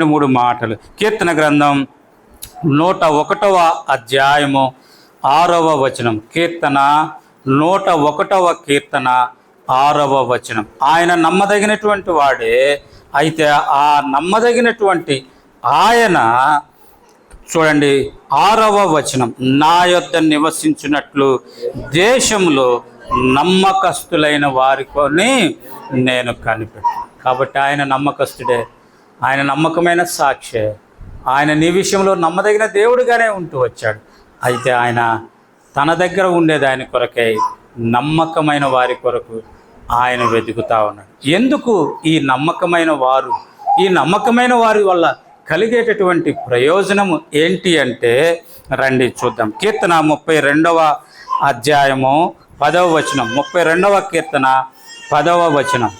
రెండు మూడు మాటలు. కీర్తన గ్రంథం నూట ఒకటవ అధ్యాయము ఆరవ వచనం. కీర్తన నూట ఒకటవ కీర్తన ఆరవ వచనం. ఆయన నమ్మదగినటువంటి వాడే. అయితే ఆ నమ్మదగినటువంటి ఆయన చూడండి ఆరవ వచనం. నా యొద్ద నివసించినట్లు దేశంలో నమ్మకస్తులైన వారికొని నేను కనిపెట్టాను. కాబట్టి ఆయన నమ్మకస్తుడే. ఆయన నమ్మకమైన సాక్షి. ఆయన నీ విషయంలో నమ్మదగిన దేవుడిగానే ఉంటూ వచ్చాడు. అయితే ఆయన తన దగ్గర ఉండేది ఆయన కొరకై నమ్మకమైన వారి కొరకు ఆయన వెతుకుతా ఉన్నాడు. ఎందుకు ఈ నమ్మకమైన వారు? ఈ నమ్మకమైన వారి వల్ల కలిగేటటువంటి ప్రయోజనము ఏంటి అంటే రండి చూద్దాం. కీర్తన ముప్పై రెండవ అధ్యాయము పదవ వచనం. ముప్పై రెండవ కీర్తన పదవ వచనం.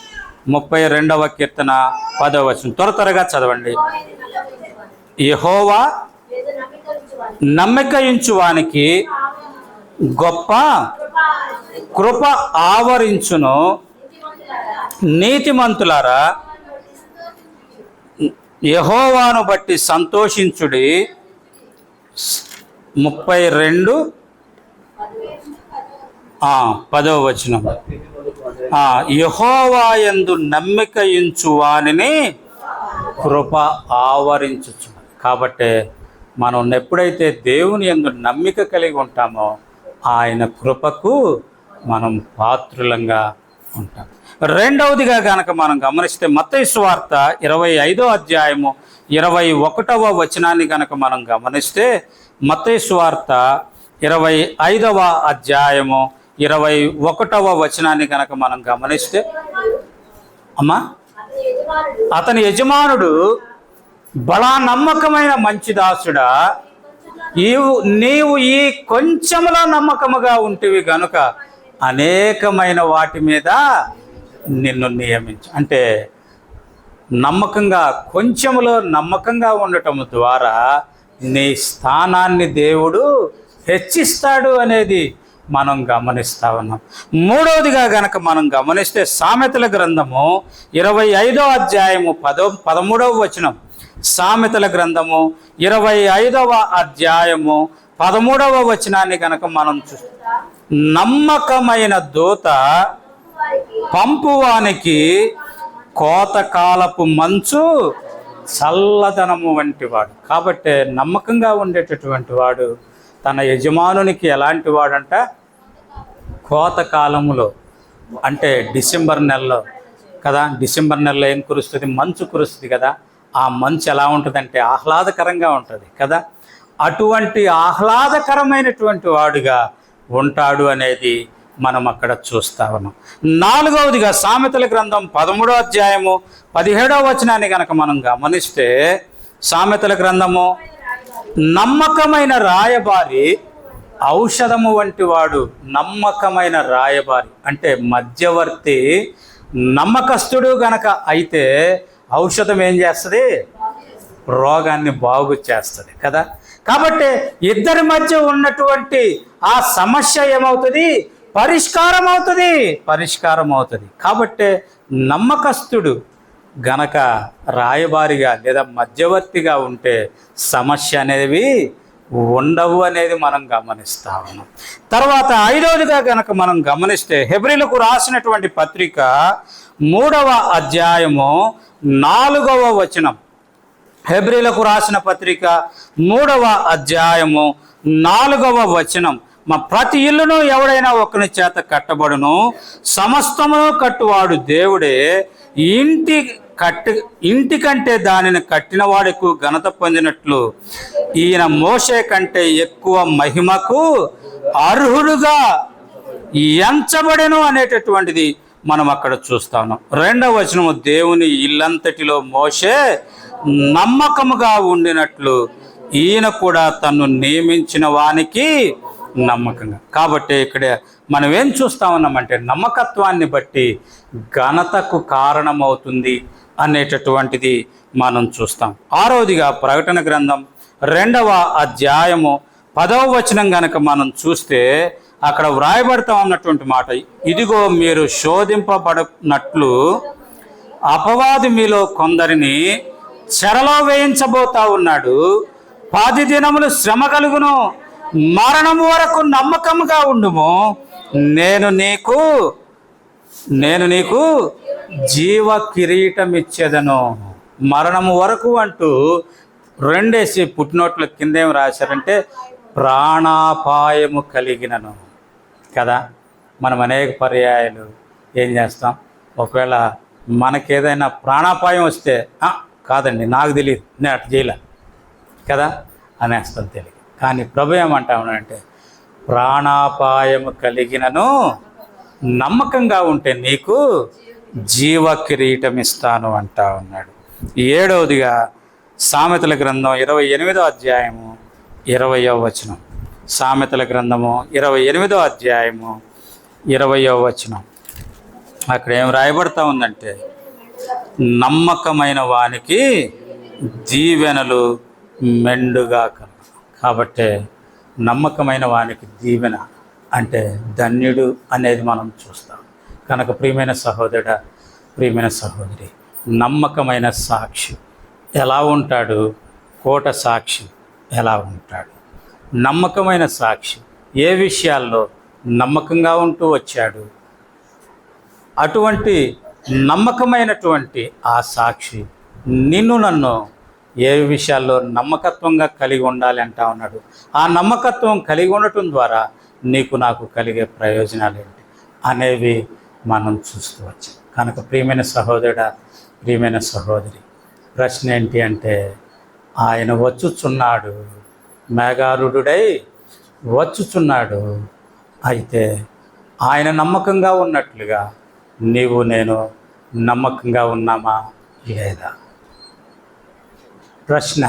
ముప్పై రెండవ కీర్తన పదవ వచనం. త్వర త్వరగా చదవండి. యహోవా నమ్మకయించువానికి గొప్ప కృప ఆవరించును. నీతిమంతులారా యహోవాను బట్టి సంతోషించుడి. ముప్పై రెండు. పదవ వచనం. ఆ, యెహోవా నమ్మిక ఇంచు వానిని కృప ఆవరించుచు. కాబట్టి మనం ఎప్పుడైతే దేవుని యందు నమ్మిక కలిగి ఉంటామో ఆయన కృపకు మనం పాత్రులంగా ఉంటాం. రెండవదిగా కనుక మనం గమనిస్తే మత్తయి సువార్త ఇరవై ఐదో అధ్యాయము ఇరవై ఒకటవ వచనాన్ని కనుక మనం గమనిస్తే మత్తయి సువార్త ఇరవై ఐదవ అధ్యాయము ఇరవై ఒకటవ వచనాన్ని కనుక మనం గమనిస్తే అమ్మా అతని యజమానుడు బలా నమ్మకమైన మంచి దాసుడా నీవు నీవు ఈ కొంచెంలో నమ్మకముగా ఉంటివి గనుక అనేకమైన వాటి మీద నిన్ను నియమించు. అంటే నమ్మకంగా కొంచెంలో నమ్మకంగా ఉండటం ద్వారా నీ స్థానాన్ని దేవుడు హెచ్చిస్తాడు అనేది మనం గమనిస్తా ఉన్నాం. మూడవదిగా గనక మనం గమనిస్తే సామెతల గ్రంథము ఇరవై ఐదో అధ్యాయము పదో పదమూడవ వచనం. సామెతల గ్రంథము ఇరవై ఐదవ అధ్యాయము పదమూడవ వచనాన్ని గనక మనం చూ నమ్మకమైన దూత పంపువానికి కోతకాలపు మంచు చల్లదనము వంటి వాడు. కాబట్టి నమ్మకంగా ఉండేటటువంటి వాడు తన యజమానునికి ఎలాంటి వాడంట? కోత కాలంలో అంటే డిసెంబర్ నెలలో కదా డిసెంబర్ నెలలో ఏం కురుస్తుంది? మంచు కురుస్తుంది కదా. ఆ మంచు ఎలా ఉంటుందంటే ఆహ్లాదకరంగా ఉంటుంది కదా. అటువంటి ఆహ్లాదకరమైనటువంటి వాడుగా ఉంటాడు అనేది మనం అక్కడ చూస్తా ఉన్నాం. నాలుగవదిగా సామెతల గ్రంథం పదమూడో అధ్యాయము పదిహేడవ వచనాన్ని కనుక మనం గమనిస్తే సామెతల గ్రంథము నమ్మకమైన రాయబారి ఔషధము వంటి వాడు నమ్మకమైన రాయబారి. అంటే మధ్యవర్తి నమ్మకస్తుడు గనక అయితే ఔషధం ఏం చేస్తుంది? రోగాన్ని బాగు చేస్తుంది కదా? కాబట్టి ఇద్దరి మధ్య ఉన్నటువంటి ఆ సమస్య ఏమవుతుంది? పరిష్కారం అవుతుంది పరిష్కారం అవుతుంది కాబట్టి నమ్మకస్తుడు గనక రాయబారిగా లేదా మధ్యవర్తిగా ఉంటే సమస్య అనేవి ఉండవు అనేది మనం గమనిస్తా ఉన్నాం. తర్వాత ఐదవదిగా గనక మనం గమనిస్తే హెబ్రిలకు రాసినటువంటి పత్రిక మూడవ అధ్యాయము నాలుగవ వచనం. హెబ్రిలకు రాసిన పత్రిక మూడవ అధ్యాయము నాలుగవ వచనం. మా ప్రతి ఇల్లును ఎవడైనా ఒకని చేత కట్టబడును సమస్తమును కట్టువాడు దేవుడే. ఇంటి కట్టి ఇంటి కంటే దానిని కట్టినవాడు ఎక్కువ ఘనత పొందినట్లు ఈయన మోసే కంటే ఎక్కువ మహిమకు అర్హుడుగా ఎంచబడెను అనేటటువంటిది మనం అక్కడ చూస్తా రెండవ వచనము దేవుని ఇల్లంతటిలో మోసే నమ్మకముగా ఉండినట్లు ఈయన కూడా తను నియమించిన వానికి నమ్మకంగా. కాబట్టి ఇక్కడ మనం ఏం చూస్తామన్నామంటే నమ్మకత్వాన్ని బట్టి ఘనతకు కారణమవుతుంది. అనేటటువంటిది మనం చూస్తాం. ఆరోదిగా ప్రకటన గ్రంథం రెండవ అధ్యాయము పదవ వచనం గనక మనం చూస్తే అక్కడ వ్రాయబడతా ఉన్నటువంటి మాట ఇదిగో మీరు శోధింపబడినట్లు అపవాది మీలో కొందరిని చెరలో వేయించబోతా ఉన్నాడు. పది దినములు శ్రమ కలుగును. మరణం వరకు నమ్మకముగా ఉండుము. నేను నీకు నేను నీకు జీవ కిరీటం ఇచ్చేదను మరణము వరకు అంటూ రెండేసి పుట్టినోట్ల కిందేం రాశారంటే ప్రాణాపాయము కలిగినను. కదా? మనం అనేక పర్యాయాలు ఏం చేస్తాం? ఒకవేళ మనకేదైనా ప్రాణాపాయం వస్తే కాదండి నాకు తెలియదు నేను అటు చేయలే. కదా? అనేస్తాం తెలియదు కానీ ప్రభు ఏమంటామంటే ప్రాణాపాయము కలిగినను నమ్మకంగా ఉంటే నీకు జీవ కిరీటం ఇస్తాను అంటా ఉన్నాడు. ఏడవదిగా సామెతల గ్రంథం ఇరవై ఎనిమిదో అధ్యాయము ఇరవయో వచనం. సామెతల గ్రంథము ఇరవై ఎనిమిదో అధ్యాయము ఇరవయో వచనం. అక్కడ ఏం రాయబడతా ఉందంటే నమ్మకమైన వానికి దీవెనలు మెండుగా కాబట్టి నమ్మకమైన వానికి దీవెన అంటే ధన్యుడు అనేది మనం చూస్తాం. కనుక ప్రియమైన సహోదరుడ ప్రియమైన సహోదరి నమ్మకమైన సాక్షి ఎలా ఉంటాడు? కోట సాక్షి ఎలా ఉంటాడు? నమ్మకమైన సాక్షి ఏ విషయాల్లో నమ్మకంగా ఉంటూ వచ్చాడు? అటువంటి నమ్మకమైనటువంటి ఆ సాక్షి నిన్ను నన్ను ఏ విషయాల్లో నమ్మకత్వంగా కలిగి ఉండాలి అంటా ఉన్నాడు? ఆ నమ్మకత్వం కలిగి ఉండటం ద్వారా నీకు నాకు కలిగే ప్రయోజనాలు ఏంటి? అనేవి మనం చూస్తూ వచ్చాం. కనుక ప్రియమైన సహోదరుడ ప్రియమైన సహోదరి ప్రశ్న ఏంటి అంటే ఆయన వచ్చుచున్నాడు మేఘారుడై వచ్చుచున్నాడు. అయితే ఆయన నమ్మకంగా ఉన్నట్లుగా నీవు నేను నమ్మకంగా ఉన్నామా లేదా? ప్రశ్న